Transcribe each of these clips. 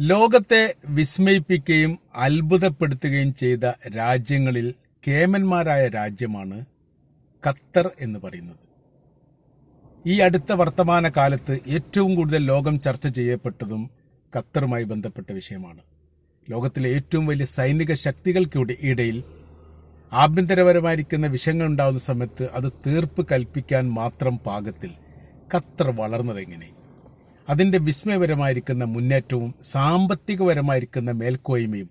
ലോകത്തെ വിസ്മയിപ്പിക്കുകയും അത്ഭുതപ്പെടുത്തുകയും ചെയ്ത രാജ്യങ്ങളിൽ കേമന്മാരായ രാജ്യമാണ് ഖത്തർ എന്ന് പറയുന്നത്. ഈ അടുത്ത വർത്തമാന കാലത്ത് ഏറ്റവും കൂടുതൽ ലോകം ചർച്ച ചെയ്യപ്പെട്ടതും ഖത്തറുമായി ബന്ധപ്പെട്ട വിഷയമാണ്. ലോകത്തിലെ ഏറ്റവും വലിയ സൈനിക ശക്തികൾക്ക് ഇടയിൽ ആഭ്യന്തരപരമായിരിക്കുന്ന വിഷയങ്ങൾ ഉണ്ടാകുന്ന സമയത്ത് അത് തീർപ്പ് കൽപ്പിക്കാൻ മാത്രം പാകത്തിൽ ഖത്തർ വളർന്നതെങ്ങനെ അതിന്റെ വിസ്മയപരമായിരിക്കുന്ന മുന്നേറ്റവും സാമ്പത്തികപരമായിരിക്കുന്ന മേൽക്കോയ്മയും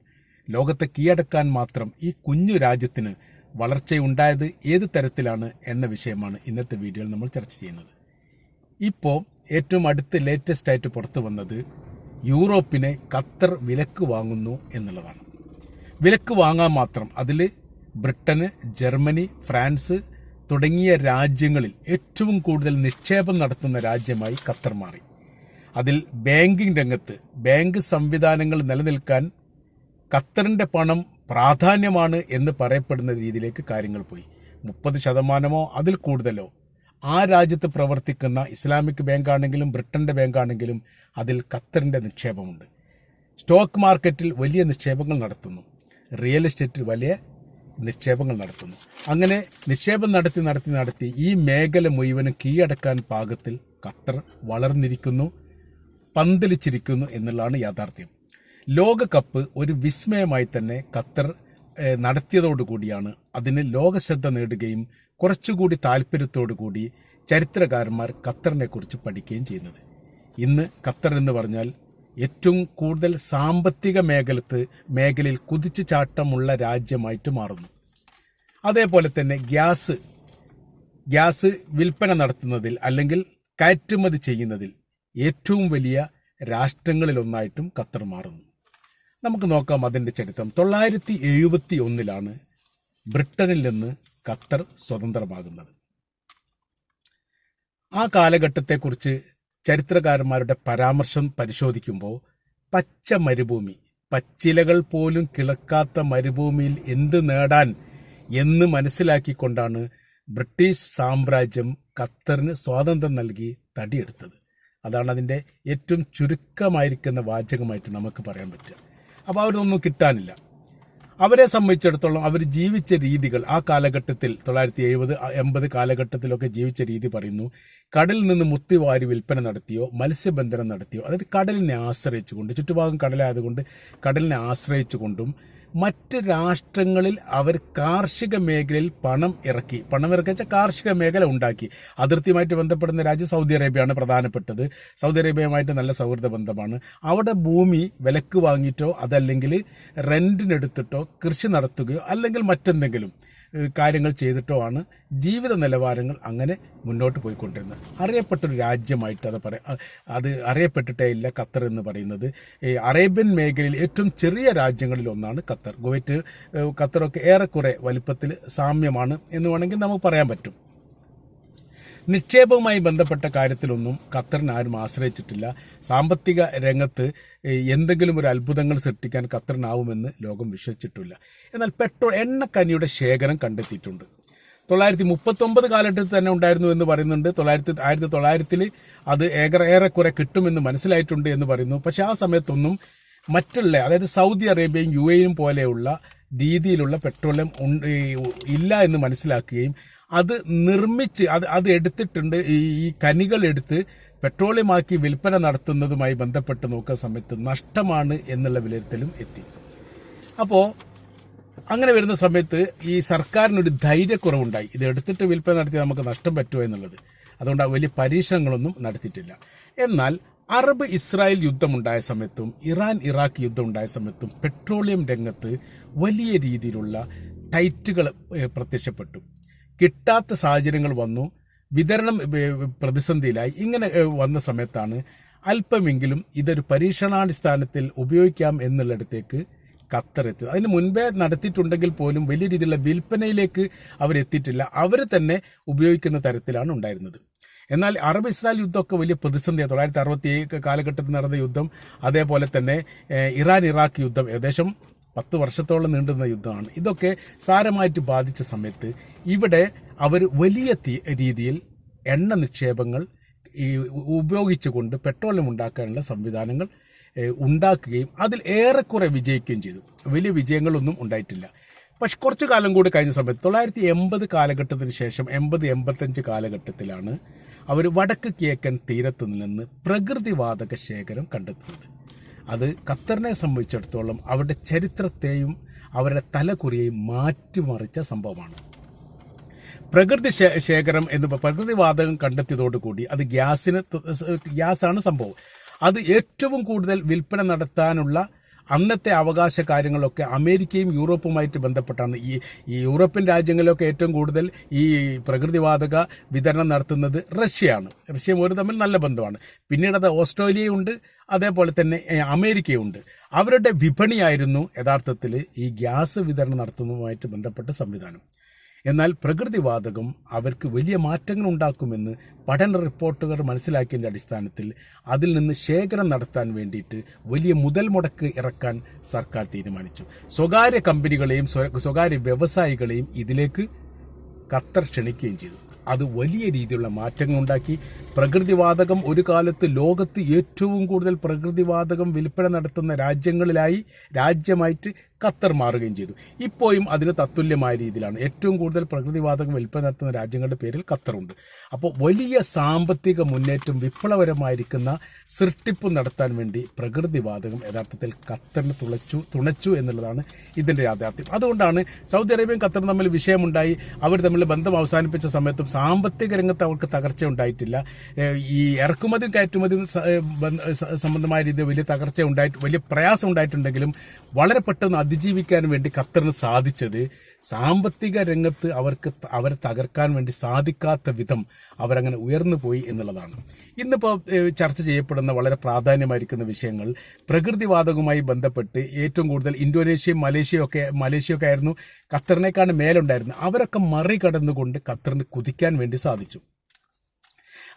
ലോകത്തെ കീഴടക്കാൻ മാത്രം ഈ കുഞ്ഞു രാജ്യത്തിന് വളർച്ചയുണ്ടായത് ഏത് തരത്തിലാണ് എന്ന വിഷയമാണ് ഇന്നത്തെ വീഡിയോയിൽ നമ്മൾ ചർച്ച ചെയ്യുന്നത്. ഇപ്പോൾ ഏറ്റവും അടുത്ത് ലേറ്റസ്റ്റ് ആയിട്ട് പുറത്തു വന്നത് യൂറോപ്പിനെ ഖത്തർ വിലക്ക് വാങ്ങുന്നു എന്നുള്ളതാണ്. വിലക്ക് വാങ്ങാൻ മാത്രം അതിൽ ബ്രിട്ടന് ജർമ്മനി ഫ്രാൻസ് തുടങ്ങിയ രാജ്യങ്ങളിൽ ഏറ്റവും കൂടുതൽ നിക്ഷേപം നടത്തുന്ന രാജ്യമായി ഖത്തർ മാറി. അതിൽ ബാങ്കിംഗ് രംഗത്ത് ബാങ്ക് സംവിധാനങ്ങൾ നിലനിൽക്കാൻ ഖത്തറിന്റെ പണം പ്രാധാന്യമാണ് എന്ന് പറയപ്പെടുന്ന രീതിയിലേക്ക് കാര്യങ്ങൾ പോയി. മുപ്പത് ശതമാനമോ അതിൽ കൂടുതലോ ആ രാജ്യത്ത് പ്രവർത്തിക്കുന്ന ഇസ്ലാമിക് ബാങ്കാണെങ്കിലും ബ്രിട്ടന്റെ ബാങ്കാണെങ്കിലും അതിൽ ഖത്തറിന്റെ നിക്ഷേപമുണ്ട്. സ്റ്റോക്ക് മാർക്കറ്റിൽ വലിയ നിക്ഷേപങ്ങൾ നടത്തുന്നു. റിയൽ എസ്റ്റേറ്റിൽ വലിയ നിക്ഷേപങ്ങൾ നടത്തുന്നു. അങ്ങനെ നിക്ഷേപം നടത്തി നടത്തി നടത്തി ഈ മേഖല മുഴുവനും കീഴടക്കാൻ പാകത്തിൽ ഖത്തർ വളർന്നിരിക്കുന്നു. പന്തലിച്ചിരിക്കുന്നു എന്നുള്ളതാണ് യാഥാർത്ഥ്യം. ലോകകപ്പ് ഒരു വിസ്മയമായി തന്നെ ഖത്തർ നടത്തിയതോടുകൂടിയാണ് അതിന് ലോകശ്രദ്ധ നേടുകയും കുറച്ചുകൂടി താല്പര്യത്തോടു കൂടി ചരിത്രകാരന്മാർ ഖത്തറിനെ കുറിച്ച് പഠിക്കുകയും ചെയ്യുന്നത്. ഇന്ന് ഖത്തർ എന്ന് പറഞ്ഞാൽ ഏറ്റവും കൂടുതൽ സാമ്പത്തിക മേഖലത്ത് മേഖലയിൽ കുതിച്ചു ചാട്ടമുള്ള രാജ്യമായിട്ട് മാറുന്നു. അതേപോലെ തന്നെ ഗ്യാസ് ഗ്യാസ് വിൽപ്പന നടത്തുന്നതിൽ അല്ലെങ്കിൽ കയറ്റുമതി ചെയ്യുന്നതിൽ ഏറ്റവും വലിയ രാഷ്ട്രങ്ങളിലൊന്നായിട്ടും ഖത്തർ മാറുന്നു. നമുക്ക് നോക്കാം അതിന്റെ ചരിത്രം. തൊള്ളായിരത്തി എഴുപത്തി ഒന്നിലാണ് ബ്രിട്ടനിൽ നിന്ന് ഖത്തർ സ്വതന്ത്രമാകുന്നത്. ആ കാലഘട്ടത്തെക്കുറിച്ച് ചരിത്രകാരന്മാരുടെ പരാമർശം പരിശോധിക്കുമ്പോൾ പച്ച മരുഭൂമി പച്ചിലകൾ പോലും കിളക്കാത്ത മരുഭൂമിയിൽ എന്ത് നേടാൻ എന്ന് മനസ്സിലാക്കിക്കൊണ്ടാണ് ബ്രിട്ടീഷ് സാമ്രാജ്യം ഖത്തറിന് സ്വാതന്ത്ര്യം നൽകി തടിയെടുത്തത്. അതാണ് അതിന്റെ ഏറ്റവും ചുരുക്കമായിരിക്കുന്ന വാചകമായിട്ട് നമുക്ക് പറയാൻ പറ്റുക. അപ്പോൾ അവരൊന്നും കിട്ടാനില്ല. അവരെ സംബന്ധിച്ചിടത്തോളം അവർ ജീവിച്ച രീതികൾ ആ കാലഘട്ടത്തിൽ തൊള്ളായിരത്തി എഴുപത് എൺപത് കാലഘട്ടത്തിലൊക്കെ ജീവിച്ച രീതി പറയുന്നു കടലിൽ നിന്ന് മുത്തിവാരി വിൽപ്പന നടത്തിയോ മത്സ്യബന്ധനം നടത്തിയോ അതായത് കടലിനെ ആശ്രയിച്ചുകൊണ്ട് ചുറ്റുഭാഗം കടലായതുകൊണ്ട് കടലിനെ ആശ്രയിച്ചുകൊണ്ടും മറ്റ് രാഷ്ട്രങ്ങളിൽ അവർ കാർഷിക മേഖലയിൽ പണം ഇറക്കി. പണം ഇറക്കി കാർഷിക മേഖല ഉണ്ടാക്കി. അതിർത്തിയുമായിട്ട് ബന്ധപ്പെടുന്ന രാജ്യം സൗദി അറേബ്യയാണ് പ്രധാനപ്പെട്ടത്. സൗദി അറേബ്യയുമായിട്ട് നല്ല സൗഹൃദ ബന്ധമാണ്. അവിടെ ഭൂമി വിലക്ക് വാങ്ങിയിട്ടോ അതല്ലെങ്കിൽ റെന്റിനെടുത്തിട്ടോ കൃഷി നടത്തുകയോ അല്ലെങ്കിൽ മറ്റെന്തെങ്കിലും കാര്യങ്ങൾ ചെയ്തിട്ടോ ആണ് ജീവിത നിലവാരങ്ങൾ അങ്ങനെ മുന്നോട്ട് പോയിക്കൊണ്ടിരുന്നത്. അറിയപ്പെട്ടൊരു രാജ്യമായിട്ട് അത് പറ അത് അറിയപ്പെട്ടിട്ടേ ഇല്ല ഖത്തർ എന്ന് പറയുന്നത്. അറേബ്യൻ മേഖലയിൽ ഏറ്റവും ചെറിയ രാജ്യങ്ങളിൽ ഒന്നാണ് ഖത്തർ. കുവൈറ്റ് ഖത്തറൊക്കെ ഏറെക്കുറെ വലിപ്പത്തിൽ സാമ്യമാണ് എന്ന് വേണമെങ്കിൽ നമുക്ക് പറയാൻ പറ്റും. നിക്ഷേപവുമായി ബന്ധപ്പെട്ട കാര്യത്തിലൊന്നും ഖത്തറിന് ആരും ആശ്രയിച്ചിട്ടില്ല. സാമ്പത്തിക രംഗത്ത് എന്തെങ്കിലും ഒരു അത്ഭുതങ്ങൾ സൃഷ്ടിക്കാൻ ഖത്തറിനാവുമെന്ന് ലോകം വിശ്വസിച്ചിട്ടില്ല. എന്നാൽ പെട്രോൾ എണ്ണക്കനിയുടെ ശേഖരം കണ്ടെത്തിയിട്ടുണ്ട്. തൊള്ളായിരത്തി മുപ്പത്തൊമ്പത് കാലഘട്ടത്തിൽ തന്നെ ഉണ്ടായിരുന്നു എന്ന് പറയുന്നുണ്ട്. തൊള്ളായിരത്തി ആയിരത്തി തൊള്ളായിരത്തിൽ അത് ഏറെ ഏറെക്കുറെ കിട്ടുമെന്ന് മനസ്സിലായിട്ടുണ്ട് എന്ന് പറയുന്നു. പക്ഷെ ആ സമയത്തൊന്നും മറ്റുള്ള അതായത് സൗദി അറേബ്യയും യു എയും പോലെയുള്ള രീതിയിലുള്ള പെട്രോളിയം ഇല്ല എന്ന് മനസ്സിലാക്കുകയും അത് നിർമ്മിച്ച് അത് അത് എടുത്തിട്ടുണ്ട്. ഈ ഈ കനികൾ എടുത്ത് പെട്രോളിയമാക്കി വിൽപ്പന നടത്തുന്നതുമായി ബന്ധപ്പെട്ട് നോക്കുന്ന സമയത്ത് നഷ്ടമാണ് എന്നുള്ള വിലയിരുത്തലും എത്തി. അപ്പോൾ അങ്ങനെ വരുന്ന സമയത്ത് ഈ സർക്കാരിനൊരു ധൈര്യക്കുറവുണ്ടായി. ഇത് എടുത്തിട്ട് വിൽപ്പന നടത്തി നമുക്ക് നഷ്ടം പറ്റുമോ എന്നുള്ളത്. അതുകൊണ്ട് വലിയ പരീക്ഷണങ്ങളൊന്നും നടത്തിയിട്ടില്ല. എന്നാൽ അറബ് ഇസ്രായേൽ യുദ്ധമുണ്ടായ സമയത്തും ഇറാൻ ഇറാഖ് യുദ്ധം ഉണ്ടായ സമയത്തും പെട്രോളിയം രംഗത്ത് വലിയ രീതിയിലുള്ള ടൈറ്റുകൾ പ്രത്യക്ഷപ്പെട്ടു. കിട്ടാത്ത സാഹചര്യങ്ങൾ വന്നു. വിതരണം പ്രതിസന്ധിയിലായി. ഇങ്ങനെ വന്ന സമയത്താണ് അല്പമെങ്കിലും ഇതൊരു പരീക്ഷണാടിസ്ഥാനത്തിൽ ഉപയോഗിക്കാം എന്നുള്ളിടത്തേക്ക് ഖത്തർ എത്തി അതിന് മുൻപേ നടത്തിയിട്ടുണ്ടെങ്കിൽ പോലും വലിയ രീതിയിലുള്ള വിൽപ്പനയിലേക്ക് അവരെത്തിയിട്ടില്ല. അവർ തന്നെ ഉപയോഗിക്കുന്ന തരത്തിലാണ് ഉണ്ടായിരുന്നത്. എന്നാൽ അറബ് ഇസ്രായേൽ യുദ്ധമൊക്കെ വലിയ പ്രതിസന്ധിയാണ്. തൊള്ളായിരത്തി അറുപത്തി കാലഘട്ടത്തിൽ നടന്ന യുദ്ധം അതേപോലെ തന്നെ ഇറാൻ ഇറാഖ് യുദ്ധം ഏകദേശം പത്ത് വർഷത്തോളം നീണ്ടുന്ന യുദ്ധമാണ്. ഇതൊക്കെ സാരമായിട്ട് ബാധിച്ച സമയത്ത് ഇവിടെ അവർ വലിയ രീതിയിൽ എണ്ണ നിക്ഷേപങ്ങൾ ഈ ഉപയോഗിച്ചുകൊണ്ട് പെട്രോളിയം ഉണ്ടാക്കാനുള്ള സംവിധാനങ്ങൾ ഉണ്ടാക്കുകയും അതിൽ ഏറെക്കുറെ വിജയിക്കുകയും ചെയ്തു. വലിയ വിജയങ്ങളൊന്നും ഉണ്ടായിട്ടില്ല. പക്ഷെ കുറച്ച് കാലം കൂടി കഴിഞ്ഞ സമയത്ത് തൊള്ളായിരത്തി എൺപത് കാലഘട്ടത്തിന് ശേഷം എൺപത് എൺപത്തഞ്ച് കാലഘട്ടത്തിലാണ് അവർ വടക്ക് കിഴക്കൻ തീരത്ത് നിന്ന് പ്രകൃതിവാതക ശേഖരം കണ്ടെത്തുന്നത് അത് ഖത്തറിനെ സംബന്ധിച്ചിടത്തോളം അവരുടെ ചരിത്രത്തെയും അവരുടെ തലകുറിയെയും മാറ്റിമറിച്ച സംഭവമാണ്. പ്രകൃതി ശേഖരം എന്ന് പ്രകൃതിവാതകം കണ്ടെത്തിയതോടുകൂടി അത് ഗ്യാസിന് ഗ്യാസാണ് സംഭവം. അത് ഏറ്റവും കൂടുതൽ വിൽപ്പന നടത്താനുള്ള അന്നത്തെ അവകാശ കാര്യങ്ങളൊക്കെ അമേരിക്കയും യൂറോപ്പുമായിട്ട് ബന്ധപ്പെട്ടാണ്. ഈ ഈ യൂറോപ്യൻ രാജ്യങ്ങളിലൊക്കെ ഏറ്റവും കൂടുതൽ ഈ പ്രകൃതിവാതക വിതരണം നടത്തുന്നത് റഷ്യയാണ്. റഷ്യയും ഒരു തമ്മിൽ നല്ല ബന്ധമാണ്. പിന്നീട് അത് ഓസ്ട്രേലിയയുണ്ട് അതേപോലെ തന്നെ അമേരിക്കയുണ്ട്. അവരുടെ വിപണിയായിരുന്നു യഥാർത്ഥത്തിൽ ഈ ഗ്യാസ് വിതരണം നടത്തുന്നതുമായിട്ട് ബന്ധപ്പെട്ട സംവിധാനം. എന്നാൽ പ്രകൃതിവാതകം അവർക്ക് വലിയ മാറ്റങ്ങൾ ഉണ്ടാക്കുമെന്ന് പഠന റിപ്പോർട്ടുകൾ മനസ്സിലാക്കിയതിന്റെ അടിസ്ഥാനത്തിൽ അതിൽ നിന്ന് ശേഖരം നടത്താൻ വേണ്ടിയിട്ട് വലിയ മുതൽ മുടക്ക് ഇറക്കാൻ സർക്കാർ തീരുമാനിച്ചു. സ്വകാര്യ കമ്പനികളെയും സ്വകാര്യ വ്യവസായികളെയും ഇതിലേക്ക് ഖത്തർ ക്ഷണിക്കുകയും ചെയ്തു. അത് വലിയ രീതിയിലുള്ള മാറ്റങ്ങൾ ഉണ്ടാക്കി. പ്രകൃതിവാതകം ഒരു കാലത്ത് ലോകത്ത് ഏറ്റവും കൂടുതൽ പ്രകൃതിവാതകം വിൽപ്പന നടത്തുന്ന രാജ്യങ്ങളിലായി രാജ്യമായിട്ട് ഖത്തർ മാറുകയും ചെയ്തു. ഇപ്പോഴും അതിന് തത്തുല്യമായ രീതിയിലാണ്. ഏറ്റവും കൂടുതൽ പ്രകൃതിവാതകം വിൽപ്പന നടത്തുന്ന രാജ്യങ്ങളുടെ പേരിൽ ഖത്തറുണ്ട്. അപ്പോൾ വലിയ സാമ്പത്തിക മുന്നേറ്റം വിപ്ലവരമായിരിക്കുന്ന സൃഷ്ടിപ്പ് നടത്താൻ വേണ്ടി പ്രകൃതിവാതകം യഥാർത്ഥത്തിൽ ഖത്തറിന് തുളച്ചു തുണച്ചു എന്നുള്ളതാണ് ഇതിന്റെ യാഥാർത്ഥ്യം. അതുകൊണ്ടാണ് സൗദി അറേബ്യയും ഖത്തറും തമ്മിൽ വിഷയമുണ്ടായി. അവർ തമ്മിൽ ബന്ധം അവസാനിപ്പിച്ച സമയത്തും സാമ്പത്തിക രംഗത്ത് അവർക്ക് തകർച്ച ഉണ്ടായിട്ടില്ല. ഈ ഇറക്കുമതി കയറ്റുമതി സംബന്ധമായ രീതിയിൽ വലിയ തകർച്ച ഉണ്ടായിട്ട് വലിയ പ്രയാസം ഉണ്ടായിട്ടുണ്ടെങ്കിലും വളരെ പെട്ടെന്ന് അതിജീവിക്കാൻ വേണ്ടി ഖത്തറിന് സാധിച്ചത് സാമ്പത്തിക രംഗത്ത് അവർക്ക് അവരെ തകർക്കാൻ വേണ്ടി സാധിക്കാത്ത വിധം അവരങ്ങനെ ഉയർന്നു പോയി എന്നുള്ളതാണ്. ഇന്നിപ്പോൾ ചർച്ച ചെയ്യപ്പെടുന്ന വളരെ പ്രാധാന്യമായിരിക്കുന്ന വിഷയങ്ങൾ പ്രകൃതിവാതകവുമായി ബന്ധപ്പെട്ട് ഏറ്റവും കൂടുതൽ ഇന്തോനേഷ്യയും മലേഷ്യയും ഒക്കെ മലേഷ്യയൊക്കെ ആയിരുന്നു. ഖത്തറിനേക്കാണ് മേലുണ്ടായിരുന്നത്. അവരൊക്കെ മറികടന്നുകൊണ്ട് ഖത്തറിന് കുതിക്കാൻ വേണ്ടി സാധിച്ചു.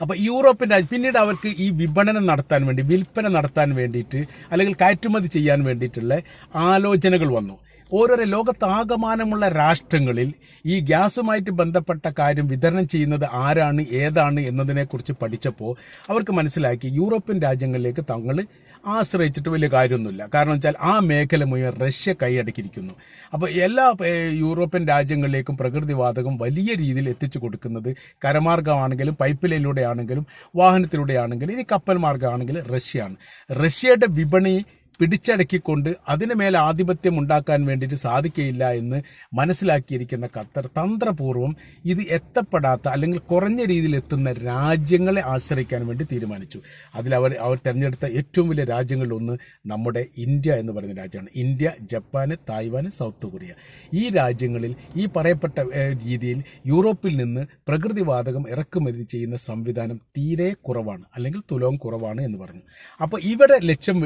അപ്പൊ യൂറോപ്യൻ രാജ്യം പിന്നീട് അവർക്ക് ഈ വിപണനം നടത്താൻ വേണ്ടി വിൽപ്പന നടത്താൻ വേണ്ടിയിട്ട് അല്ലെങ്കിൽ കയറ്റുമതി ചെയ്യാൻ വേണ്ടിയിട്ടുള്ള ആലോചനകൾ വന്നു. ഓരോരോ ലോകത്താകമാനമുള്ള രാഷ്ട്രങ്ങളിൽ ഈ ഗ്യാസുമായിട്ട് ബന്ധപ്പെട്ട കാര്യം വിതരണം ചെയ്യുന്നത് ആരാണ് ഏതാണ് എന്നതിനെക്കുറിച്ച് പഠിച്ചപ്പോൾ അവർക്ക് മനസ്സിലാക്കി യൂറോപ്യൻ രാജ്യങ്ങളിലേക്ക് തങ്ങൾ ആശ്രയിച്ചിട്ട് വലിയ കാര്യമൊന്നുമില്ല. കാരണം വെച്ചാൽ ആ മേഖല മുഴുവൻ റഷ്യ കൈയടക്കിയിരിക്കുന്നു. അപ്പോൾ എല്ലാ യൂറോപ്യൻ രാജ്യങ്ങളിലേക്കും പ്രകൃതിവാതകം വലിയ രീതിയിൽ എത്തിച്ചു കൊടുക്കുന്നത് കരമാർഗമാണെങ്കിലും പൈപ്പ് ലൈനിലൂടെയാണെങ്കിലും വാഹനത്തിലൂടെയാണെങ്കിലും ഇനി കപ്പൽ മാർഗമാണെങ്കിലും റഷ്യയാണ്. റഷ്യയുടെ വിപണി പിടിച്ചടക്കിക്കൊണ്ട് അതിനുമേൽ ആധിപത്യം ഉണ്ടാക്കാൻ വേണ്ടിയിട്ട് സാധിക്കുകയില്ല എന്ന് മനസ്സിലാക്കിയിരിക്കുന്ന ഖത്തർ തന്ത്രപൂർവം ഇത് എത്തപ്പെടാത്ത അല്ലെങ്കിൽ കുറഞ്ഞ രീതിയിൽ എത്തുന്ന രാജ്യങ്ങളെ ആശ്രയിക്കാൻ വേണ്ടി തീരുമാനിച്ചു. അതിൽ അവർ അവർ തിരഞ്ഞെടുത്ത ഏറ്റവും വലിയ രാജ്യങ്ങളിലൊന്ന് നമ്മുടെ ഇന്ത്യ എന്ന് പറയുന്ന രാജ്യമാണ്. India Japan Taiwan South Korea. ഈ രാജ്യങ്ങളിൽ ഈ പറയപ്പെട്ട രീതിയിൽ യൂറോപ്പിൽ നിന്ന് പ്രകൃതിവാതകം ഇറക്കുമതി ചെയ്യുന്ന സംവിധാനം തീരെ കുറവാണ്. അല്ലെങ്കിൽ തുലവും കുറവാണ് എന്ന് പറഞ്ഞു. അപ്പോൾ ഇവിടെ ലക്ഷ്യം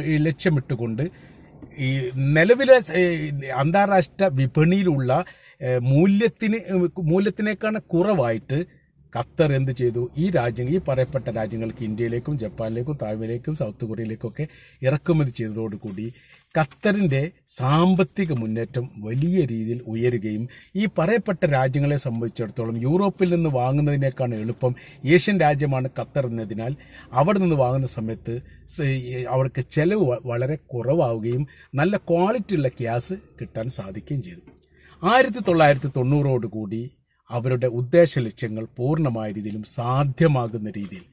ലക്ഷ്യമിട്ടുകൊണ്ട് ഈ നിലവിലെ അന്താരാഷ്ട്ര വിപണിയിലുള്ള മൂല്യത്തിന് മൂല്യത്തിനേക്കാൾ കുറവായിട്ട് ഖത്തർ എന്ത് ചെയ്തു? ഈ രാജ്യങ്ങൾ ഈ പറയപ്പെട്ട രാജ്യങ്ങൾക്ക് ഇന്ത്യയിലേക്കും ജപ്പാനിലേക്കും തായ്വാനിലേക്കും സൗത്ത് കൊറിയയിലേക്കൊക്കെ ഇറക്കുമതി ചെയ്തതോടുകൂടി ഖത്തറിന്റെ സാമ്പത്തിക മുന്നേറ്റം വലിയ രീതിയിൽ ഉയരുകയും ഈ പറയപ്പെട്ട രാജ്യങ്ങളെ സംബന്ധിച്ചിടത്തോളം യൂറോപ്പിൽ നിന്ന് വാങ്ങുന്നതിനേക്കാൾ എളുപ്പം ഏഷ്യൻ രാജ്യമാണ് ഖത്തർ എന്നതിനാൽ അവിടെ നിന്ന് വാങ്ങുന്ന സമയത്ത് അവർക്ക് ചെലവ് വളരെ കുറവാവുകയും നല്ല ക്വാളിറ്റിയുള്ള ഗ്യാസ് കിട്ടാൻ സാധിക്കുകയും ചെയ്തു. ആയിരത്തി തൊള്ളായിരത്തി തൊണ്ണൂറോടുകൂടി അവരുടെ ഉദ്ദേശ ലക്ഷ്യങ്ങൾ പൂർണമായ രീതിയിലും സാധ്യമാകുന്ന രീതിയിൽ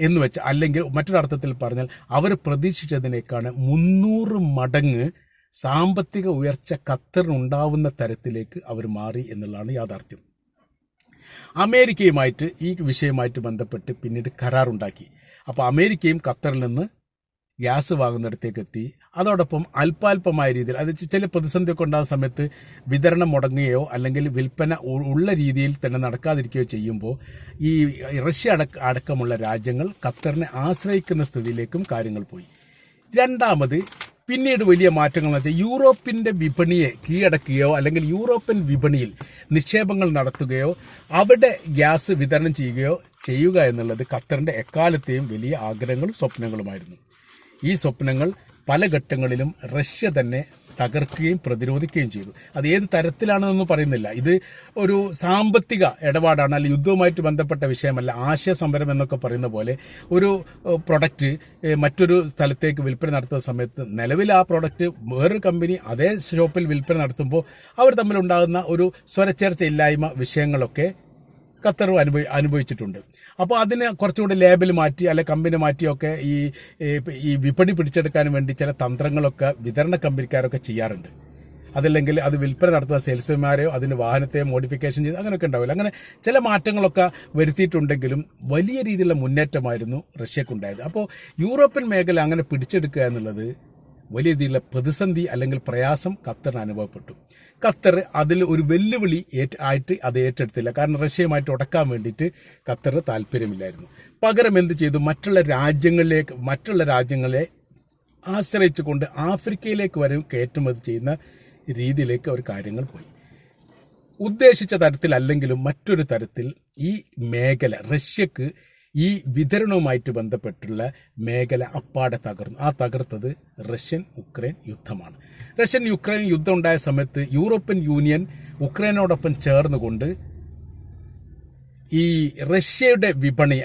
എന്ന് വെച്ച് അല്ലെങ്കിൽ മറ്റൊരർത്ഥത്തിൽ പറഞ്ഞാൽ അവർ പ്രതീക്ഷിച്ചതിനേക്കാണ് മുന്നൂറ് മടങ്ങ് സാമ്പത്തിക ഉയർച്ച ഖത്തറിനുണ്ടാവുന്ന തരത്തിലേക്ക് അവർ മാറി എന്നുള്ളതാണ് യാഥാർത്ഥ്യം. അമേരിക്കയുമായിട്ട് ഈ വിഷയമായിട്ട് ബന്ധപ്പെട്ട് പിന്നീട് കരാറുണ്ടാക്കി. അപ്പോൾ അമേരിക്കയും ഖത്തറിൽ നിന്ന് ഗ്യാസ് വാങ്ങുന്നിടത്തേക്ക് എത്തി. അതോടൊപ്പം അല്പാൽപമായ രീതിയിൽ അത് ചില പ്രതിസന്ധിയൊക്കെ ഉണ്ടാകുന്ന സമയത്ത് വിതരണം മുടങ്ങുകയോ അല്ലെങ്കിൽ വിൽപ്പന ഉള്ള രീതിയിൽ തന്നെ നടക്കാതിരിക്കുകയോ ചെയ്യുമ്പോൾ ഈ റഷ്യ അടക്ക അടക്കമുള്ള രാജ്യങ്ങൾ ഖത്തറിനെ ആശ്രയിക്കുന്ന സ്ഥിതിയിലേക്കും കാര്യങ്ങൾ പോയി. രണ്ടാമത് പിന്നീട് വലിയ മാറ്റങ്ങൾ എന്ന് വെച്ചാൽ യൂറോപ്പിന്റെ വിപണിയെ കീഴടക്കുകയോ അല്ലെങ്കിൽ യൂറോപ്യൻ വിപണിയിൽ നിക്ഷേപങ്ങൾ നടത്തുകയോ അവിടെ ഗ്യാസ് വിതരണം ചെയ്യുകയോ ചെയ്യുക എന്നുള്ളത് ഖത്തറിന്റെ എക്കാലത്തെയും വലിയ ആഗ്രഹങ്ങളും സ്വപ്നങ്ങളുമായിരുന്നു. ഈ സ്വപ്നങ്ങൾ പല ഘട്ടങ്ങളിലും റഷ്യ തന്നെ തകർക്കുകയും പ്രതിരോധിക്കുകയും ചെയ്തു. അത് ഏത് തരത്തിലാണെന്നൊന്നും പറയുന്നില്ല. ഇത് ഒരു സാമ്പത്തിക ഇടപാടാണ് അല്ലെങ്കിൽ യുദ്ധവുമായിട്ട് ബന്ധപ്പെട്ട വിഷയമല്ല ആശയ സമരം എന്നൊക്കെ പറയുന്ന പോലെ ഒരു പ്രൊഡക്റ്റ് മറ്റൊരു സ്ഥലത്തേക്ക് വിൽപ്പന നടത്തുന്ന സമയത്ത് നിലവിൽ ആ പ്രൊഡക്റ്റ് വേറൊരു കമ്പനി അതേ ഷോപ്പിൽ വിൽപ്പന നടത്തുമ്പോൾ അവർ തമ്മിലുണ്ടാകുന്ന ഒരു സ്വരച്ചേർച്ച ഇല്ലായ്മ വിഷയങ്ങളൊക്കെ ഖത്തർ അനുഭവി അനുഭവിച്ചിട്ടുണ്ട്. അപ്പോൾ അതിന് കുറച്ചുകൂടി ലേബൽ മാറ്റി അല്ലെ കമ്പനി മാറ്റിയൊക്കെ ഈ ഈ- വിപണി പിടിച്ചെടുക്കാൻ വേണ്ടി ചില തന്ത്രങ്ങളൊക്കെ വിതരണ കമ്പനിക്കാരൊക്കെ ചെയ്യാറുണ്ട്. അതല്ലെങ്കിൽ അത് വിൽപ്പന നടത്തുന്ന സെയിൽസ്മാരെയോ അതിന് വാഹനത്തെ മോഡിഫിക്കേഷൻ ചെയ്ത് അങ്ങനെയൊക്കെ ഉണ്ടാവില്ല. അങ്ങനെ ചില മാറ്റങ്ങളൊക്കെ വരുത്തിയിട്ടുണ്ടെങ്കിലും വലിയ രീതിയിലുള്ള മുന്നേറ്റമായിരുന്നു റഷ്യക്കുണ്ടായത്. അപ്പോൾ യൂറോപ്യൻ മേഖല അങ്ങനെ പിടിച്ചെടുക്കുക എന്നുള്ളത് വലിയ രീതിയിലുള്ള പ്രതിസന്ധി അല്ലെങ്കിൽ പ്രയാസം ഖത്തറിന് അനുഭവപ്പെട്ടു. ഖത്തർ അതിൽ ഒരു വെല്ലുവിളി ആയിട്ട് അത് ഏറ്റെടുത്തില്ല. കാരണം റഷ്യയുമായിട്ട് ഉടക്കാൻ വേണ്ടിയിട്ട് ഖത്തർ താല്പര്യമില്ലായിരുന്നു. പകരം എന്ത് ചെയ്തു? മറ്റുള്ള രാജ്യങ്ങളിലേക്ക് മറ്റുള്ള രാജ്യങ്ങളെ ആശ്രയിച്ചുകൊണ്ട് ആഫ്രിക്കയിലേക്ക് വരെ കയറ്റുമതി ചെയ്യുന്ന രീതിയിലേക്ക് അവർ കാര്യങ്ങൾ പോയി. ഉദ്ദേശിച്ച തരത്തിലല്ലെങ്കിലും മറ്റൊരു തരത്തിൽ ഈ മേഖല റഷ്യക്ക് ഈ വിതരണവുമായിട്ട് ബന്ധപ്പെട്ടുള്ള മേഖല അപ്പാടെ തകർന്നു. ആ തകർത്തത് റഷ്യൻ ഉക്രൈൻ യുദ്ധമാണ്. റഷ്യൻ യുക്രൈൻ യുദ്ധം ഉണ്ടായ സമയത്ത് യൂറോപ്യൻ യൂണിയൻ ഉക്രൈനോടൊപ്പം ചേർന്നുകൊണ്ട് ഈ റഷ്യയുടെ വിപണി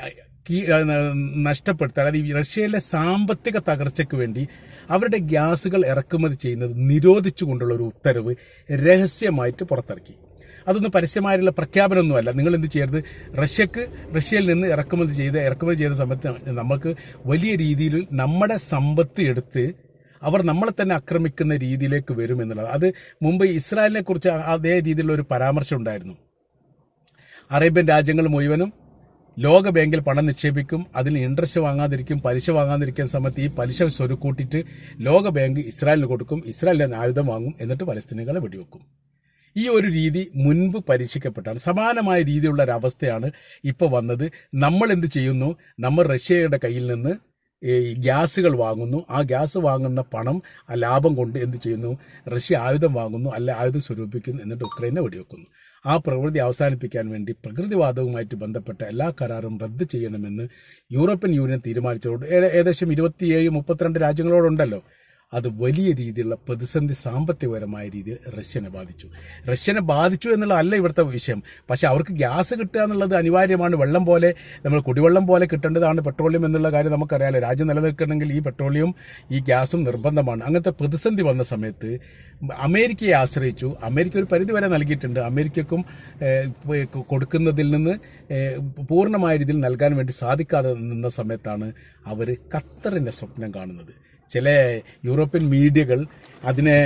നഷ്ടപ്പെടുത്താൻ അതായത് റഷ്യയിലെ സാമ്പത്തിക തകർച്ചയ്ക്ക് വേണ്ടി അവരുടെ ഗ്യാസുകൾ ഇറക്കുമതി ചെയ്യുന്നത് നിരോധിച്ചുകൊണ്ടുള്ള ഒരു ഉത്തരവ് രഹസ്യമായിട്ട് പുറത്തിറക്കി. അതൊന്നും പരസ്യമായിട്ടുള്ള പ്രഖ്യാപനമൊന്നുമല്ല. നിങ്ങൾ എന്ത് ചെയ്യരുത്? റഷ്യക്ക് റഷ്യയിൽ നിന്ന് ഇറക്കുമതി ചെയ്ത് ഇറക്കുമതി ചെയ്ത സമയത്ത് നമുക്ക് വലിയ രീതിയിൽ നമ്മുടെ സമ്പത്ത് എടുത്ത് അവർ നമ്മളെ തന്നെ ആക്രമിക്കുന്ന രീതിയിലേക്ക് വരും എന്നുള്ളത്. അത് മുമ്പ് ഇസ്രായേലിനെ കുറിച്ച് അതേ രീതിയിലുള്ള ഒരു പരാമർശം ഉണ്ടായിരുന്നു. അറേബ്യൻ രാജ്യങ്ങൾ മുഴുവനും ലോക ബാങ്കിൽ പണം നിക്ഷേപിക്കും അതിന് ഇൻട്രസ്റ്റ് വാങ്ങാതിരിക്കും പലിശ വാങ്ങാതിരിക്കുന്ന സമയത്ത് ഈ പലിശ സ്വരുക്കൂട്ടിയിട്ട് ലോക ബാങ്ക് ഇസ്രായേലിന് കൊടുക്കും ഇസ്രായേലിന് ആയുധം വാങ്ങും എന്നിട്ട് പലസ്തീനുകളെ വെടിവെക്കും. ഈ ഒരു രീതി മുൻപ് പരീക്ഷിക്കപ്പെട്ടാണ്. സമാനമായ രീതിയിലുള്ള ഒരു അവസ്ഥയാണ് ഇപ്പോൾ വന്നത്. നമ്മൾ എന്ത് ചെയ്യുന്നു? നമ്മൾ റഷ്യയുടെ കയ്യിൽ നിന്ന് ഈ ഗ്യാസുകൾ വാങ്ങുന്നു. ആ ഗ്യാസ് വാങ്ങുന്ന പണം ആ ലാഭം കൊണ്ട് എന്ത് ചെയ്യുന്നു? റഷ്യ ആയുധം വാങ്ങുന്നു അല്ല ആയുധം സ്വരൂപിക്കുന്നു എന്നിട്ട് ഉക്രൈനെ വെടിവെക്കുന്നു. ആ പ്രകൃതി അവസാനിപ്പിക്കാൻ വേണ്ടി പ്രകൃതിവാദവുമായിട്ട് ബന്ധപ്പെട്ട എല്ലാ കരാറും റദ്ദ് ചെയ്യണമെന്ന് യൂറോപ്യൻ യൂണിയൻ തീരുമാനിച്ചതോട് ഏകദേശം ഇരുപത്തിയേഴ് മുപ്പത്തിരണ്ട് രാജ്യങ്ങളോടുണ്ടല്ലോ. അത് വലിയ രീതിയിലുള്ള പ്രതിസന്ധി സാമ്പത്തികപരമായ രീതിയിൽ റഷ്യനെ ബാധിച്ചു. റഷ്യനെ ബാധിച്ചു എന്നുള്ളതല്ല ഇവിടുത്തെ വിഷയം. പക്ഷെ അവർക്ക് ഗ്യാസ് കിട്ടുക എന്നുള്ളത് അനിവാര്യമാണ്. വെള്ളം പോലെ നമ്മൾ കുടിവെള്ളം പോലെ കിട്ടേണ്ടതാണ് പെട്രോളിയം എന്നുള്ള കാര്യം നമുക്കറിയാലോ. രാജ്യം നിലനിൽക്കണമെങ്കിൽ ഈ പെട്രോളിയം ഈ ഗ്യാസും നിർബന്ധമാണ്. അങ്ങനത്തെ പ്രതിസന്ധി വന്ന സമയത്ത് അമേരിക്കയെ ആശ്രയിച്ചു. അമേരിക്ക ഒരു പരിധി വരെ നൽകിയിട്ടുണ്ട്. അമേരിക്കക്കും കൊടുക്കുന്നതിൽ നിന്ന് പൂർണമായ രീതിയിൽ നൽകാൻ വേണ്ടി സാധിക്കാതെ നിന്ന സമയത്താണ് അവർ ഖത്തറിന്റെ സ്വപ്നം കാണുന്നത്. ചില യൂറോപ്യൻ മീഡിയകൾ അതിനെ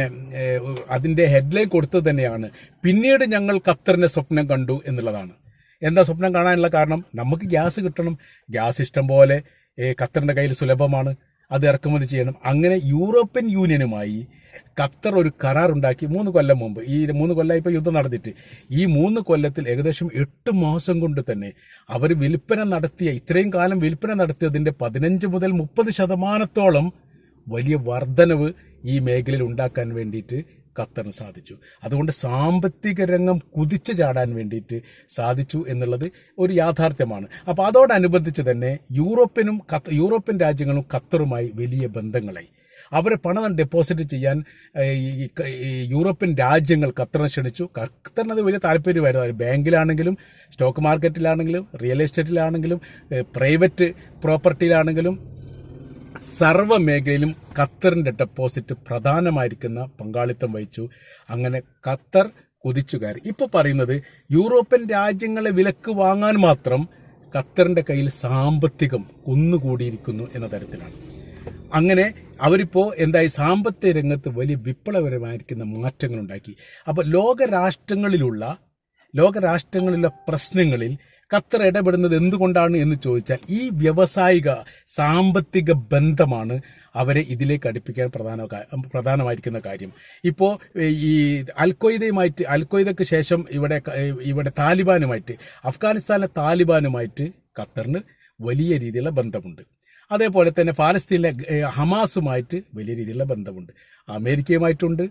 അതിന്റെ ഹെഡ്ലൈൻ കൊടുത്തത് തന്നെയാണ്. പിന്നീട് ഞങ്ങൾ ഖത്തറിന്റെ സ്വപ്നം കണ്ടു എന്നുള്ളതാണ്. എന്താ സ്വപ്നം കാണാനുള്ള കാരണം? നമുക്ക് ഗ്യാസ് കിട്ടണം. ഗ്യാസ് ഇഷ്ടം പോലെ ഖത്തറിന്റെ കയ്യിൽ സുലഭമാണ്. അത് ഇറക്കുമതി ചെയ്യണം. അങ്ങനെ യൂറോപ്യൻ യൂണിയനുമായി ഖത്തർ ഒരു കരാർ ഉണ്ടാക്കി മൂന്ന് കൊല്ലം മുമ്പ്. ഈ മൂന്ന് കൊല്ലം ഇപ്പൊ യുദ്ധം നടന്നിട്ട്. ഈ മൂന്ന് കൊല്ലത്തിൽ ഏകദേശം എട്ട് മാസം കൊണ്ട് തന്നെ അവർ വിൽപ്പന നടത്തിയ ഇത്രയും കാലം വിൽപ്പന നടത്തിയതിന്റെ പതിനഞ്ച് മുതൽ മുപ്പത് ശതമാനത്തോളം വലിയ വർധനവ് ഈ മേഖലയിൽ ഉണ്ടാക്കാൻ വേണ്ടിയിട്ട് ഖത്തറിന് സാധിച്ചു. അതുകൊണ്ട് സാമ്പത്തിക രംഗം കുതിച്ചു ചാടാൻ വേണ്ടിയിട്ട് സാധിച്ചു എന്നുള്ളത് ഒരു യാഥാർത്ഥ്യമാണ്. അപ്പോൾ അതോടനുബന്ധിച്ച് തന്നെ യൂറോപ്യനും യൂറോപ്യൻ രാജ്യങ്ങളും ഖത്തറുമായി വലിയ ബന്ധങ്ങളായി. അവരെ പണം ഡെപ്പോസിറ്റ് ചെയ്യാൻ യൂറോപ്യൻ രാജ്യങ്ങൾ ഖത്തറിനെ ക്ഷണിച്ചു. ഖത്തറിന് അത് വലിയ താല്പര്യമായിരുന്നു. ബാങ്കിലാണെങ്കിലും സ്റ്റോക്ക് മാർക്കറ്റിലാണെങ്കിലും റിയൽ എസ്റ്റേറ്റിലാണെങ്കിലും പ്രൈവറ്റ് പ്രോപ്പർട്ടിയിലാണെങ്കിലും സർവ മേഖലയിലും ഖത്തറിന്റെ ഡെപ്പോസിറ്റ് പ്രധാനമായിരിക്കുന്ന പങ്കാളിത്തം വഹിച്ചു. അങ്ങനെ ഖത്തർ കുതിച്ചു കയറി. ഇപ്പൊ പറയുന്നത് യൂറോപ്യൻ രാജ്യങ്ങളെ വിലക്ക് വാങ്ങാൻ മാത്രം ഖത്തറിന്റെ കയ്യിൽ സാമ്പത്തികം കുന്നുകൂടിയിരിക്കുന്നു എന്ന തരത്തിലാണ്. അങ്ങനെ അവരിപ്പോ എന്തായി? സാമ്പത്തിക രംഗത്ത് വലിയ വിപ്ലവപരമായിരിക്കുന്ന മാറ്റങ്ങൾ ഉണ്ടാക്കി അപ്പൊ ലോകരാഷ്ട്രങ്ങളിലുള്ള ലോകരാഷ്ട്രങ്ങളിലുള്ള പ്രശ്നങ്ങളിൽ ഖത്തർ ഇടപെടുന്നത് എന്തുകൊണ്ടാണ് എന്ന് ചോദിച്ചാൽ ഈ വ്യവസായിക സാമ്പത്തിക ബന്ധമാണ് അവരെ ഇതിലേക്ക് അടുപ്പിക്കാൻ പ്രധാന പ്രധാനമായിരിക്കുന്ന കാര്യം. ഇപ്പോൾ ഈ അൽക്വയ്ദയുമായിട്ട് അൽഖ്വയ്ദക്ക് ശേഷം ഇവിടെ ഇവിടെ താലിബാനുമായിട്ട് അഫ്ഗാനിസ്ഥാനിലെ താലിബാനുമായിട്ട് ഖത്തറിന് വലിയ രീതിയിലുള്ള ബന്ധമുണ്ട്. അതേപോലെ തന്നെ ഫാലസ്തീനിലെ ഹമാസുമായിട്ട് വലിയ രീതിയിലുള്ള ബന്ധമുണ്ട്. അമേരിക്കയുമായിട്ടുണ്ട്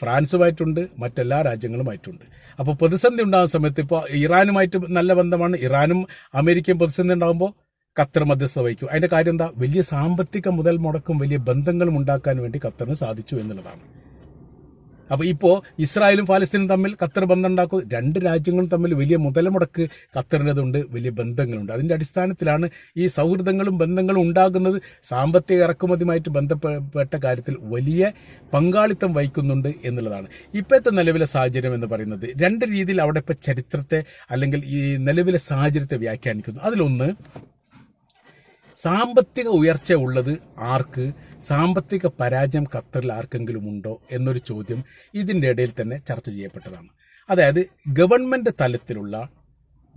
ഫ്രാൻസുമായിട്ടുണ്ട് മറ്റെല്ലാ രാജ്യങ്ങളുമായിട്ടുണ്ട്. അപ്പോൾ പ്രതിസന്ധി ഉണ്ടാകുന്ന സമയത്ത് ഇപ്പോൾ ഇറാനുമായിട്ട് നല്ല ബന്ധമാണ്. ഇറാനും അമേരിക്കയും പ്രതിസന്ധി ഉണ്ടാകുമ്പോൾ ഖത്തർ മധ്യസ്ഥത വഹിക്കും. അതിന്റെ കാര്യം എന്താ? വലിയ സാമ്പത്തിക മുതൽ മുടക്കും വലിയ ബന്ധങ്ങളും ഉണ്ടാക്കാൻ വേണ്ടി ഖത്തറിന് സാധിച്ചു എന്നുള്ളതാണ്. അപ്പോൾ ഇപ്പോൾ ഇസ്രായേലും ഫലസ്തീനും തമ്മിൽ ഖത്തർ ബന്ധം ഉണ്ടാക്കും രണ്ട് രാജ്യങ്ങളും തമ്മിൽ വലിയ മുതലമുടക്ക് ഖത്തറിന്റെതുണ്ട് വലിയ ബന്ധങ്ങളുണ്ട്. അതിന്റെ അടിസ്ഥാനത്തിലാണ് ഈ സൗഹൃദങ്ങളും ബന്ധങ്ങളും ഉണ്ടാകുന്നത്. സാമ്പത്തിക ഇറക്കുമതിയുമായിട്ട് ബന്ധപ്പെട്ട കാര്യത്തിൽ വലിയ പങ്കാളിത്തം വഹിക്കുന്നുണ്ട് എന്നുള്ളതാണ്. ഇപ്പോഴത്തെ നിലവിലെ സാഹചര്യം എന്ന് പറയുന്നത് രണ്ട് രീതിയിൽ അവിടെ ഇപ്പോൾ ചരിത്രത്തെ അല്ലെങ്കിൽ ഈ നിലവിലെ സാഹചര്യത്തെ വ്യാഖ്യാനിക്കുന്നു. അതിലൊന്ന് സാമ്പത്തിക ഉയർച്ച ഉള്ളത് ആർക്ക്? സാമ്പത്തിക പരാജയം ഖത്തറിൽ ആർക്കെങ്കിലും ഉണ്ടോ എന്നൊരു ചോദ്യം ഇതിന്റെ ഇടയിൽ തന്നെ ചർച്ച ചെയ്യപ്പെട്ടതാണ്. അതായത് ഗവൺമെന്റ് തലത്തിലുള്ള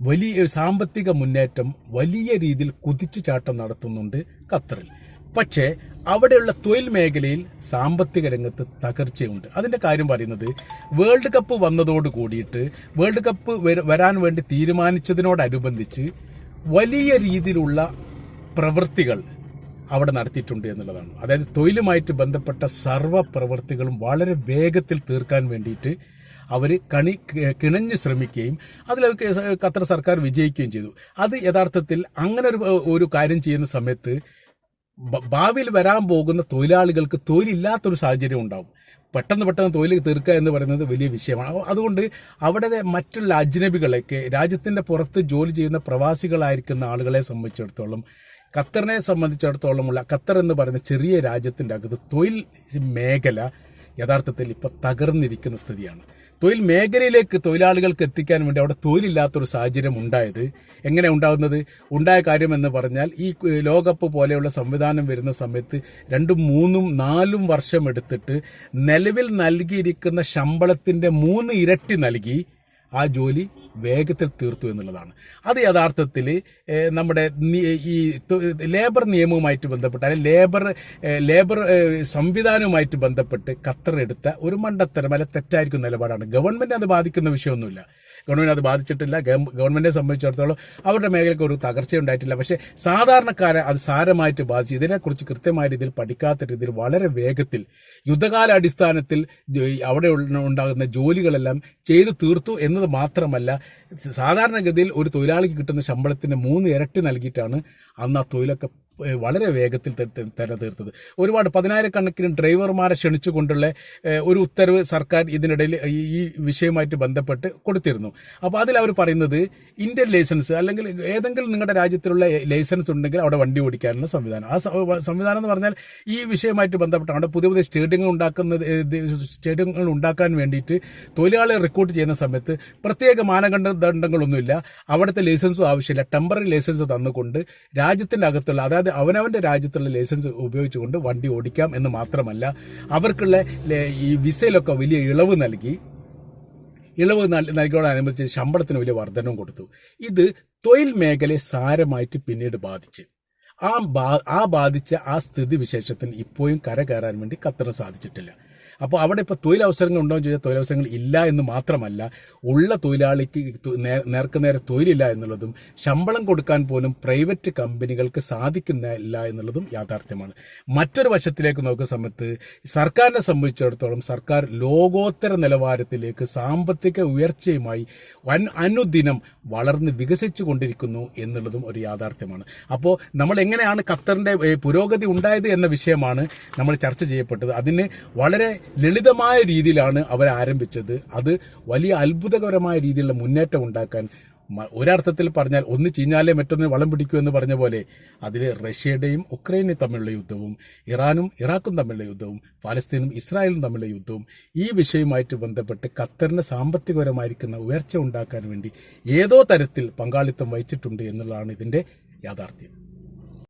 വലിയ സാമ്പത്തിക മുന്നേറ്റം വലിയ രീതിയിൽ കുതിച്ചു ചാട്ടം നടത്തുന്നുണ്ട് ഖത്തറിൽ. പക്ഷേ അവിടെയുള്ള തൊഴിൽ മേഖലയിൽ സാമ്പത്തിക രംഗത്ത് തകർച്ചയുണ്ട്. അതിന്റെ കാര്യം പറയുന്നത് വേൾഡ് കപ്പ് വന്നതോട് കൂടിയിട്ട് വേൾഡ് കപ്പ് വരാൻ വേണ്ടി തീരുമാനിച്ചതിനോടനുബന്ധിച്ച് വലിയ രീതിയിലുള്ള പ്രവൃത്തികൾ അവിടെ നടത്തിയിട്ടുണ്ട് എന്നുള്ളതാണ്. അതായത് തൊഴിലുമായിട്ട് ബന്ധപ്പെട്ട സർവ പ്രവൃത്തികളും വളരെ വേഗത്തിൽ തീർക്കാൻ വേണ്ടിയിട്ട് അവർ കണി കിണഞ്ഞ് ശ്രമിക്കുകയും അതിലൊക്കെ ഖത്തർ സർക്കാർ വിജയിക്കുകയും ചെയ്തു. അത് യഥാർത്ഥത്തിൽ അങ്ങനെ ഒരു ഒരു കാര്യം ചെയ്യുന്ന സമയത്ത് ഭാവിയിൽ വരാൻ പോകുന്ന തൊഴിലാളികൾക്ക് തൊഴിലില്ലാത്തൊരു സാഹചര്യം ഉണ്ടാവും. പെട്ടെന്ന് പെട്ടെന്ന് തൊഴിൽ തീർക്കുക എന്ന് പറയുന്നത് വലിയ വിഷയമാണ്. അതുകൊണ്ട് അവിടെ മറ്റുള്ള അജ്നബികളൊക്കെ രാജ്യത്തിന്റെ പുറത്ത് ജോലി ചെയ്യുന്ന പ്രവാസികളായിരിക്കുന്ന ആളുകളെ സംബന്ധിച്ചിടത്തോളം ഖത്തറിനെ സംബന്ധിച്ചിടത്തോളമുള്ള ഖത്തർ എന്ന് പറയുന്ന ചെറിയ രാജ്യത്തിന്റെ അകത്ത് തൊഴിൽ മേഖല യഥാർത്ഥത്തിൽ ഇപ്പോൾ തകർന്നിരിക്കുന്ന സ്ഥിതിയാണ്. തൊഴിൽ മേഖലയിലേക്ക് തൊഴിലാളികൾക്ക് എത്തിക്കാൻ വേണ്ടി അവിടെ തൊഴിലില്ലാത്തൊരു സാഹചര്യം ഉണ്ടായത് എങ്ങനെ ഉണ്ടാകുന്നത് ഉണ്ടായ കാര്യം എന്ന് പറഞ്ഞാൽ ഈ ലോകകപ്പ് പോലെയുള്ള സംവിധാനം വരുന്ന സമയത്ത് രണ്ടും മൂന്നും നാലും വർഷം എടുത്തിട്ട് നിലവിൽ നൽകിയിരിക്കുന്ന ശമ്പളത്തിന്റെ മൂന്ന് ഇരട്ടി നൽകി ആ ജോലി വേഗത്തിൽ തീർത്തു എന്നുള്ളതാണ്. അത് യഥാർത്ഥത്തിൽ നമ്മുടെ ഈ ലേബർ നിയമവുമായിട്ട് ബന്ധപ്പെട്ട് അല്ലെങ്കിൽ ലേബർ ലേബർ സംവിധാനവുമായിട്ട് ബന്ധപ്പെട്ട് ഖത്തർ എടുത്ത ഒരു മണ്ടത്തരം അല്ല തെറ്റായിരിക്കും നിലപാടാണ്. ഗവൺമെന്റ് അത് ബാധിക്കുന്ന വിഷയമൊന്നുമില്ല. ഗവൺമെന്റ് അത് ബാധിച്ചിട്ടില്ല. ഗവ- ഗവൺമെന്റിനെ സംബന്ധിച്ചിടത്തോളം അവരുടെ മേഖലയ്ക്ക് ഒരു തകർച്ച ഉണ്ടായിട്ടില്ല. പക്ഷേ സാധാരണക്കാരെ അത് സാരമായിട്ട് ബാധിച്ചു. ഇതിനെക്കുറിച്ച് കൃത്യമായ രീതിയിൽ പഠിക്കാത്ത രീതിയിൽ വളരെ വേഗത്തിൽ യുദ്ധകാല അടിസ്ഥാനത്തിൽ അവിടെ ഉണ്ടാകുന്ന ജോലികളെല്ലാം ചെയ്തു തീർത്തു എന്നത് മാത്രമല്ല സാധാരണഗതിയിൽ ഒരു തൊഴിലാളിക്ക് കിട്ടുന്ന ശമ്പളത്തിന് മൂന്ന് ഇരട്ടി നൽകിയിട്ടാണ് അന്ന് ആ തൊഴിലൊക്കെ വളരെ വേഗത്തിൽ തരം തീർത്തത്. ഒരുപാട് പതിനായിരക്കണക്കിന് ഡ്രൈവർമാരെ ക്ഷണിച്ചുകൊണ്ടുള്ള കൊണ്ടുള്ള ഒരു ഉത്തരവ് സർക്കാർ ഇതിനിടയിൽ ഈ വിഷയവുമായിട്ട് ബന്ധപ്പെട്ട് കൊടുത്തിരുന്നു. അപ്പോൾ അതിൽ അവർ പറയുന്നത് ഇന്ത്യൻ ലൈസൻസ് അല്ലെങ്കിൽ ഏതെങ്കിലും നിങ്ങളുടെ രാജ്യത്തിലുള്ള ലൈസൻസ് ഉണ്ടെങ്കിൽ അവിടെ വണ്ടി ഓടിക്കാനുള്ള സംവിധാനം. ആ സംവിധാനം എന്ന് പറഞ്ഞാൽ ഈ വിഷയവുമായിട്ട് ബന്ധപ്പെട്ട് അവിടെ പുതിയ പുതിയ സ്റ്റേഡിയങ്ങൾ ഉണ്ടാക്കുന്നത് സ്റ്റേഡിയങ്ങൾ ഉണ്ടാക്കാൻ വേണ്ടിയിട്ട് തൊഴിലാളികൾ റിക്രൂട്ട് ചെയ്യുന്ന സമയത്ത് പ്രത്യേക മാനദണ്ഡങ്ങളൊന്നുമില്ല. അവിടുത്തെ ലൈസൻസും ആവശ്യമില്ല. ടെമ്പററി ലൈസൻസ് തന്നുകൊണ്ട് രാജ്യത്തിന്റെ അകത്തുള്ള അതായത് അവനവന്റെ രാജ്യത്തുള്ള ലൈസൻസ് ഉപയോഗിച്ചുകൊണ്ട് വണ്ടി ഓടിക്കാം എന്ന് മാത്രമല്ല അവർക്കുള്ള ഈ വിസയിലൊക്കെ വലിയ ഇളവ് നൽകി ഇളവ് നൽ- നൽകിയോടനുബന്ധിച്ച് ശമ്പളത്തിന് വലിയ വർധനവും കൊടുത്തു. ഇത് തൊഴിൽ മേഖലയെ സാരമായിട്ട് പിന്നീട് ബാധിച്ച്. ആ ബാ- ആ ബാധിച്ച ആ സ്ഥിതി വിശേഷത്തിന് ഇപ്പോഴും കര കയറാൻ വേണ്ടി ഖത്തറിന് സാധിച്ചിട്ടില്ല. അപ്പോൾ അവിടെ ഇപ്പോൾ തൊഴിലവസരങ്ങൾ ഉണ്ടോ എന്ന് ചോദിച്ചാൽ തൊഴിലവസരങ്ങൾ ഇല്ല എന്ന് മാത്രമല്ല ഉള്ള തൊഴിലാളിക്ക് നേർക്ക് നേരെ തൊഴിലില്ല എന്നുള്ളതും ശമ്പളം കൊടുക്കാൻ പോലും പ്രൈവറ്റ് കമ്പനികൾക്ക് സാധിക്കുന്നില്ല എന്നുള്ളതും യാഥാർത്ഥ്യമാണ്. മറ്റൊരു വശത്തിലേക്ക് നോക്കുന്ന സമയത്ത് സർക്കാരിനെ സംബന്ധിച്ചിടത്തോളം സർക്കാർ ലോകോത്തര നിലവാരത്തിലേക്ക് സാമ്പത്തിക ഉയർച്ചയുമായി വൻ അനുദിനം വളർന്ന് വികസിച്ചു കൊണ്ടിരിക്കുന്നു എന്നുള്ളതും ഒരു യാഥാർത്ഥ്യമാണ്. അപ്പോൾ നമ്മൾ എങ്ങനെയാണ് ഖത്തറിന്റെ പുരോഗതി ഉണ്ടായത് എന്ന വിഷയമാണ് നമ്മൾ ചർച്ച ചെയ്യപ്പെട്ടത്. അതിന് വളരെ ലളിതമായ രീതിയിലാണ് അവർ ആരംഭിച്ചത്. അത് വലിയ അത്ഭുതകരമായ രീതിയിലുള്ള മുന്നേറ്റം ഉണ്ടാക്കാൻ ഒരർത്ഥത്തിൽ പറഞ്ഞാൽ ഒന്ന് ചീഞ്ഞാലേ മറ്റൊന്ന് വളം പിടിക്കൂ എന്ന് പറഞ്ഞ പോലെ അതിൽ റഷ്യയുടെയും ഉക്രൈനും തമ്മിലുള്ള യുദ്ധവും ഇറാനും ഇറാഖും തമ്മിലുള്ള യുദ്ധവും പാലസ്തീനും ഇസ്രായേലും തമ്മിലുള്ള യുദ്ധവും ഈ വിഷയവുമായിട്ട് ബന്ധപ്പെട്ട് ഖത്തറിന് സാമ്പത്തികപരമായിരിക്കുന്ന ഉയർച്ച ഉണ്ടാക്കാൻ വേണ്ടി ഏതോ തരത്തിൽ പങ്കാളിത്തം വഹിച്ചിട്ടുണ്ട് എന്നുള്ളതാണ് ഇതിന്റെ യാഥാർത്ഥ്യം.